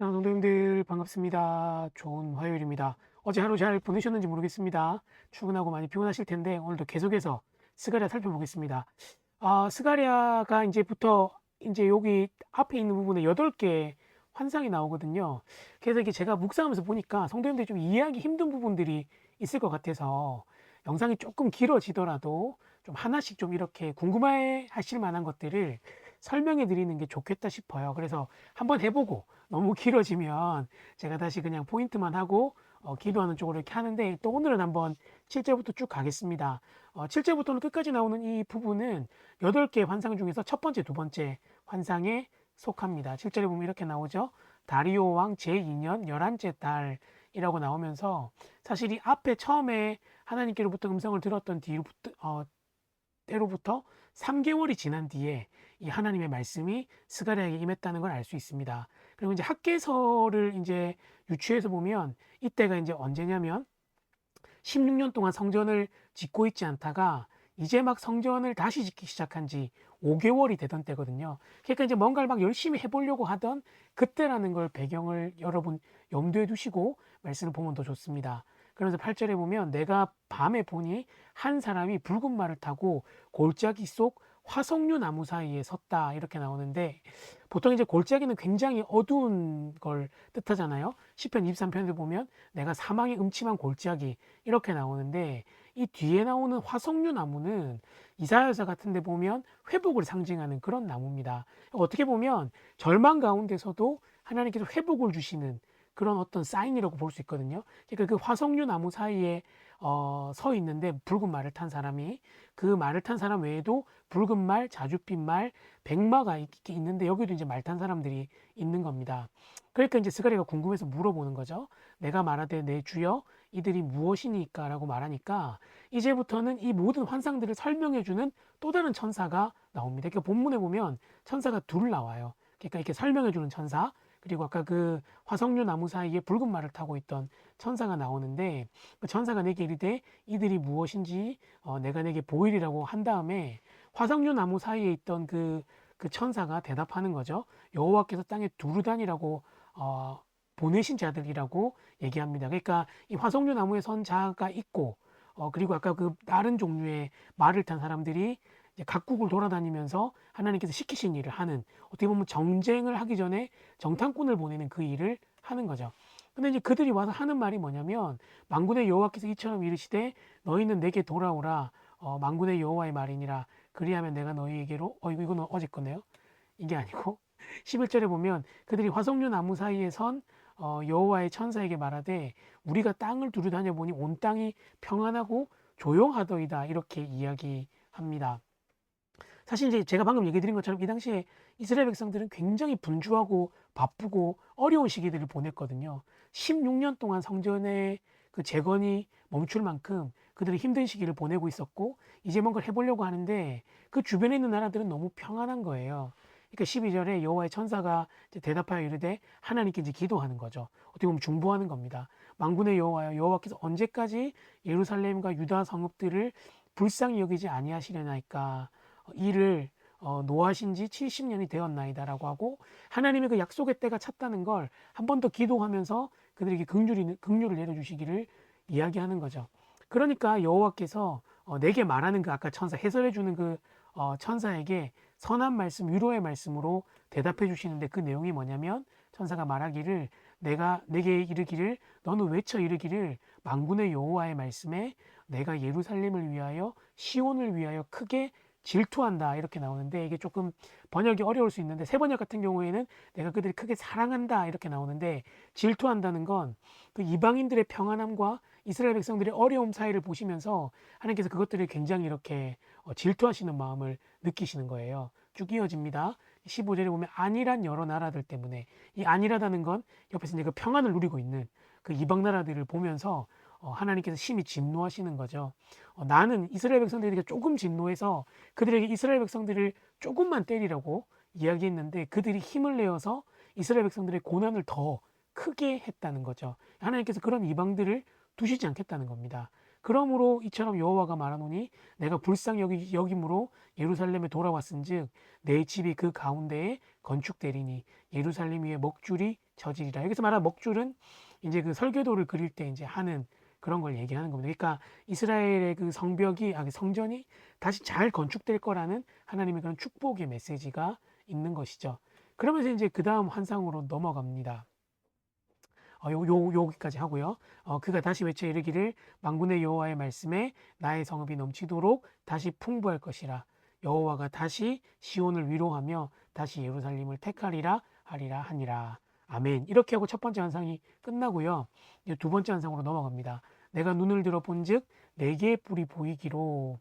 아, 동료님들 반갑습니다. 좋은 화요일입니다. 어제 하루 잘 보내셨는지 모르겠습니다. 출근하고 많이 피곤하실 텐데 오늘도 계속해서 스가랴 살펴보겠습니다. 아, 스가랴가 이제부터 이제 여기 앞에 있는 부분에 8개 환상이 나오거든요. 그래서 이게 제가 묵상하면서 보니까 성도님들이 좀 이해하기 힘든 부분들이 있을 것 같아서 영상이 조금 길어지더라도 좀 하나씩 좀 이렇게 궁금해 하실 만한 것들을 설명해 드리는 게 좋겠다 싶어요. 그래서 한번 해보고 너무 길어지면 제가 다시 그냥 포인트만 하고 어, 기도하는 쪽으로 이렇게 하는데 또 오늘은 한번 7절부터 쭉 가겠습니다. 어, 7절부터는 끝까지 나오는 이 부분은 8개의 환상 중에서 첫 번째, 두 번째 환상에 속합니다. 7절에 보면 이렇게 나오죠. 다리오 왕 제2년 11째 달이라고 나오면서 사실 이 앞에 처음에 하나님께로부터 음성을 들었던 뒤로부터 어, 때로부터 3개월이 지난 뒤에 이 하나님의 말씀이 스가랴에게 임했다는 걸 알 수 있습니다. 그리고 이제 학계서를 이제 유추해서 보면 이때가 이제 언제냐면 16년 동안 성전을 짓고 있지 않다가 이제 막 성전을 다시 짓기 시작한 지 5개월이 되던 때거든요. 그러니까 이제 뭔가를 막 열심히 해보려고 하던 그때라는 걸 배경을 여러분 염두에 두시고 말씀을 보면 더 좋습니다. 그러면서 8절에 보면 내가 밤에 보니 한 사람이 붉은 말을 타고 골짜기 속 화석류 나무 사이에 섰다 이렇게 나오는데 보통 이제 골짜기는 굉장히 어두운 걸 뜻하잖아요. 시편 23편에 보면 내가 사망의 음침한 골짜기 이렇게 나오는데 이 뒤에 나오는 화석류 나무는 이사야서 같은 데 보면 회복을 상징하는 그런 나무입니다. 어떻게 보면 절망 가운데서도 하나님께서 회복을 주시는 그런 어떤 사인이라고 볼 수 있거든요. 그러니까 그 화석류 나무 사이에 어, 서 있는데 붉은 말을 탄 사람이 그 말을 탄 사람 외에도 붉은 말, 자줏빛 말, 백마가 있, 있는데 여기도 이제 말 탄 사람들이 있는 겁니다. 그러니까 이제 스가리가 궁금해서 물어보는 거죠. 내가 말하되 내 주여 이들이 무엇이니까라고 말하니까 이제부터는 이 모든 환상들을 설명해 주는 또 다른 천사가 나옵니다. 그러니까 본문에 보면 천사가 둘 나와요. 그러니까 이렇게 설명해 주는 천사 그리고 아까 그 화석류 나무 사이에 붉은 말을 타고 있던 천사가 나오는데 그 천사가 내게 이르되 이들이 무엇인지 어, 내가 내게 보이리라고 한 다음에 화석류 나무 사이에 있던 그, 그 천사가 대답하는 거죠. 여호와께서 땅에 두루다니라고 어, 보내신 자들이라고 얘기합니다. 그러니까 이 화석류 나무에 선 자가 있고 어, 그리고 아까 그 다른 종류의 말을 탄 사람들이 각국을 돌아다니면서 하나님께서 시키신 일을 하는 어떻게 보면 정쟁을 하기 전에 정탐꾼을 보내는 그 일을 하는 거죠. 근데 이제 그들이 와서 하는 말이 뭐냐면 망군의 여호와께서 이처럼 이르시되 너희는 내게 돌아오라 어, 망군의 여호와의 말이니라 그리하면 내가 너희에게로 어 이거 이거는 어제 거네요. 이게 아니고 11절에 보면 그들이 화석류 나무 사이에 선 어, 여호와의 천사에게 말하되 우리가 땅을 두루 다녀 보니 온 땅이 평안하고 조용하더이다 이렇게 이야기합니다. 사실 이제 제가 방금 얘기 드린 것처럼 이 당시에 이스라엘 백성들은 굉장히 분주하고 바쁘고 어려운 시기들을 보냈거든요. 16년 동안 성전의 그 재건이 멈출 만큼 그들이 힘든 시기를 보내고 있었고 이제 뭔가를 해보려고 하는데 그 주변에 있는 나라들은 너무 평안한 거예요. 그러니까 12절에 여호와의 천사가 대답하여 이르되 하나님께 이제 기도하는 거죠. 어떻게 보면 중보하는 겁니다. 망군의 여호와여 여호와께서 언제까지 예루살렘과 유다 성읍들을 불쌍히 여기지 아니하시려나이까 이를 어, 노하신 지 70년이 되었나이다라고 하고 하나님의 그 약속의 때가 찼다는 걸 한 번 더 기도하면서 그들에게 긍휼이, 긍휼을 내려 주시기를 이야기하는 거죠. 그러니까 여호와께서 어, 내게 말하는 그 아까 천사 해설해 주는 그 어, 천사에게 선한 말씀, 위로의 말씀으로 대답해 주시는데 그 내용이 뭐냐면 천사가 말하기를 내가 내게 이르기를 너는 외쳐 이르기를 망군의 여호와의 말씀에 내가 예루살렘을 위하여 시온을 위하여 크게 질투한다 이렇게 나오는데 이게 조금 번역이 어려울 수 있는데 세 번역 같은 경우에는 내가 그들이 크게 사랑한다 이렇게 나오는데 질투한다는 건 그 이방인들의 평안함과 이스라엘 백성들의 어려움 사이를 보시면서 하나님께서 그것들을 굉장히 이렇게 어, 질투하시는 마음을 느끼시는 거예요. 쭉 이어집니다. 15절에 보면 안일한 여러 나라들 때문에 이 안일하다는 건 옆에서 이제 그 평안을 누리고 있는 그 이방 나라들을 보면서 어, 하나님께서 심히 진노하시는 거죠. 어, 나는 이스라엘 백성들에게 조금 진노해서 그들에게 이스라엘 백성들을 조금만 때리라고 이야기했는데 그들이 힘을 내어서 이스라엘 백성들의 고난을 더 크게 했다는 거죠. 하나님께서 그런 이방들을 두시지 않겠다는 겁니다. 그러므로 이처럼 여호와가 말하노니 내가 불쌍히 여기, 여김으로 예루살렘에 돌아왔은즉 내 집이 그 가운데에 건축되리니 예루살렘 위에 먹줄이 저지리라. 여기서 말한 먹줄은 이제 그 설계도를 그릴 때 이제 하는 그런 걸 얘기하는 겁니다. 그러니까 이스라엘의 그 성벽이 아, 그 성전이 다시 잘 건축될 거라는 하나님의 그런 축복의 메시지가 있는 것이죠. 그러면서 이제 그 다음 환상으로 넘어갑니다. 어, 요, 요, 여기까지 하고요. 어, 그가 다시 외쳐 이르기를 망군의 여호와의 말씀에 나의 성읍이 넘치도록 다시 풍부할 것이라. 여호와가 다시 시온을 위로하며 다시 예루살렘을 택하리라 하리라 하니라. 아멘. 이렇게 하고 첫 번째 환상이 끝나고요. 두 번째 환상으로 넘어갑니다. 내가 눈을 들어 본즉 네 개의 뿔이 보이기로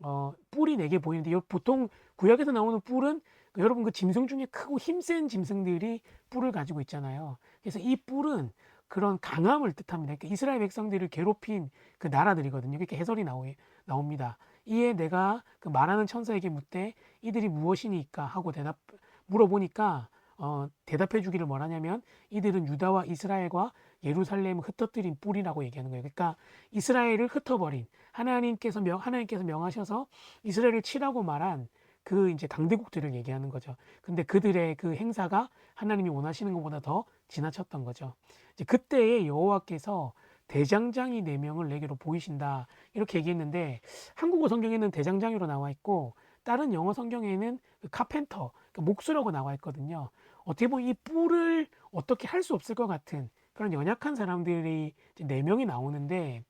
어, 뿔이 네 개 보이는데 요 보통 구약에서 나오는 뿔은 그 여러분 그 짐승 중에 크고 힘센 짐승들이 뿔을 가지고 있잖아요. 그래서 이 뿔은 그런 강함을 뜻합니다. 그러니까 이스라엘 백성들을 괴롭힌 그 나라들이거든요. 이렇게 해설이 나오, 나옵니다. 이에 내가 그 말하는 천사에게 묻되 이들이 무엇이니까 하고 대답 물어보니까 어, 대답해 주기를 뭐라냐면 이들은 유다와 이스라엘과 예루살렘을 흩어뜨린 뿔이라고 얘기하는 거예요. 그러니까 이스라엘을 흩어버린 하나님께서 명 하나님께서 명하셔서 이스라엘을 치라고 말한 그 이제 강대국들을 얘기하는 거죠. 근데 그들의 그 행사가 하나님이 원하시는 것보다 더 지나쳤던 거죠. 이제 그때에 여호와께서 대장장이 네 명을 내게로 보이신다 이렇게 얘기했는데 한국어 성경에는 대장장이로 나와 있고 다른 영어 성경에는 그 카펜터 그러니까 목수라고 나와 있거든요. 어떻게 보면 이 뿔을 어떻게 할 수 없을 것 같은 그런 연약한 사람들이 네 명이 나오는데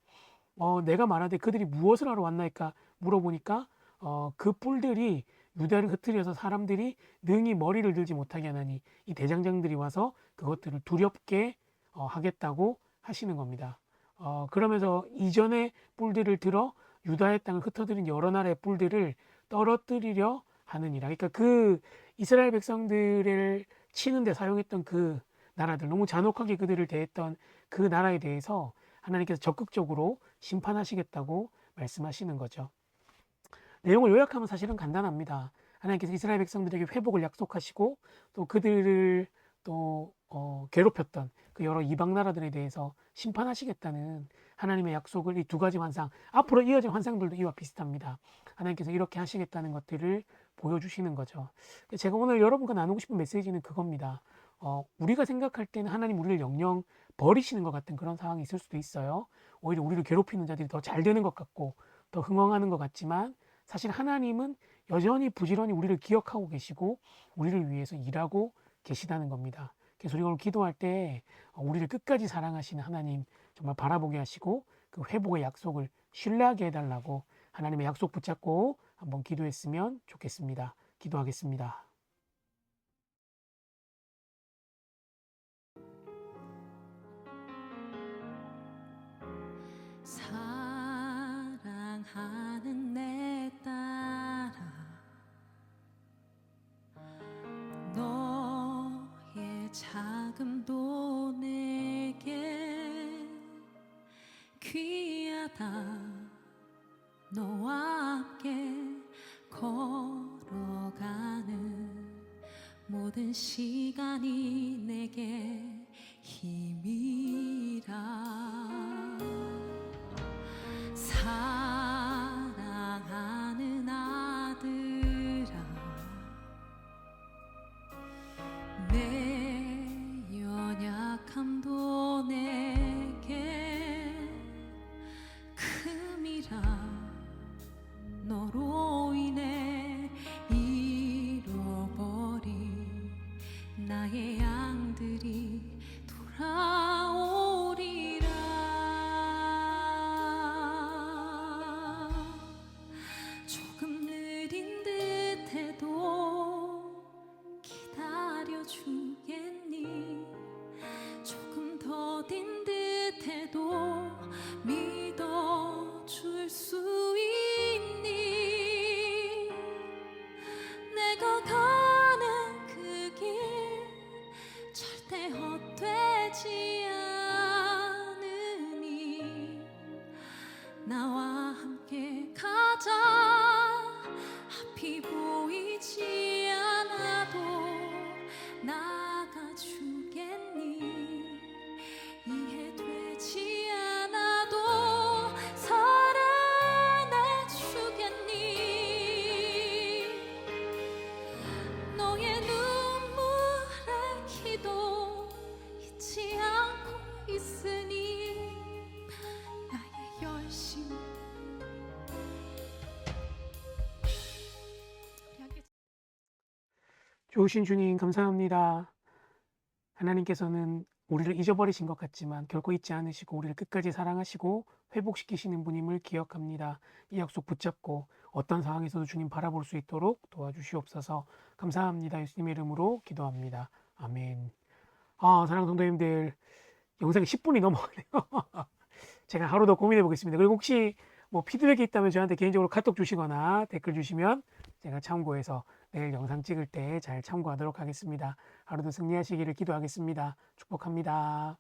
어, 내가 말하되 그들이 무엇을 하러 왔나이까 물어보니까 어, 그 뿔들이 유다를 흩트려서 사람들이 능히 머리를 들지 못하게 하나니 이 대장장들이 와서 그것들을 두렵게 어, 하겠다고 하시는 겁니다. 어, 그러면서 이전의 뿔들을 들어 유다의 땅을 흩어뜨린 여러 나라의 뿔들을 떨어뜨리려 하느니라. 그러니까 그 이스라엘 백성들을 치는데 사용했던 그 나라들, 너무 잔혹하게 그들을 대했던 그 나라에 대해서 하나님께서 적극적으로 심판하시겠다고 말씀하시는 거죠. 내용을 요약하면 사실은 간단합니다. 하나님께서 이스라엘 백성들에게 회복을 약속하시고 또 그들을 또 어, 괴롭혔던 그 여러 이방 나라들에 대해서 심판하시겠다는 하나님의 약속을 이 두 가지 환상 앞으로 이어질 환상들도 이와 비슷합니다. 하나님께서 이렇게 하시겠다는 것들을 보여주시는 거죠. 제가 오늘 여러분과 나누고 싶은 메시지는 그겁니다. 어, 우리가 생각할 때는 하나님 우리를 영영 버리시는 것 같은 그런 상황이 있을 수도 있어요. 오히려 우리를 괴롭히는 자들이 더 잘 되는 것 같고 더 흥왕하는 것 같지만 사실 하나님은 여전히 부지런히 우리를 기억하고 계시고 우리를 위해서 일하고 계시다는 겁니다. 그래서 우리가 오늘 기도할 때 우리를 끝까지 사랑하시는 하나님 정말 바라보게 하시고 그 회복의 약속을 신뢰하게 해달라고 하나님의 약속 붙잡고 한번 기도했으면 좋겠습니다. 기도하겠습니다. 자금도 내게 귀하다. 너와 함께 걸어가는 모든 시간이 내게 힘이라 더딘 듯해도 믿어줄 수 있니? 내가 가는 그 길 절대 헛되지 좋으신 주님 감사합니다. 하나님께서는 우리를 잊어버리신 것 같지만 결코 잊지 않으시고 우리를 끝까지 사랑하시고 회복시키시는 분임을 기억합니다. 이 약속 붙잡고 어떤 상황에서도 주님 바라볼 수 있도록 도와주시옵소서. 감사합니다. 예수님의 이름으로 기도합니다. 아멘. 아, 사랑 성도님들 영상이 10분이 넘어가네요. 제가 하루 더 고민해 보겠습니다. 그리고 혹시 뭐 피드백이 있다면 저한테 개인적으로 카톡 주시거나 댓글 주시면 제가 참고해서 내일 영상 찍을 때 잘 참고하도록 하겠습니다. 하루도 승리하시기를 기도하겠습니다. 축복합니다.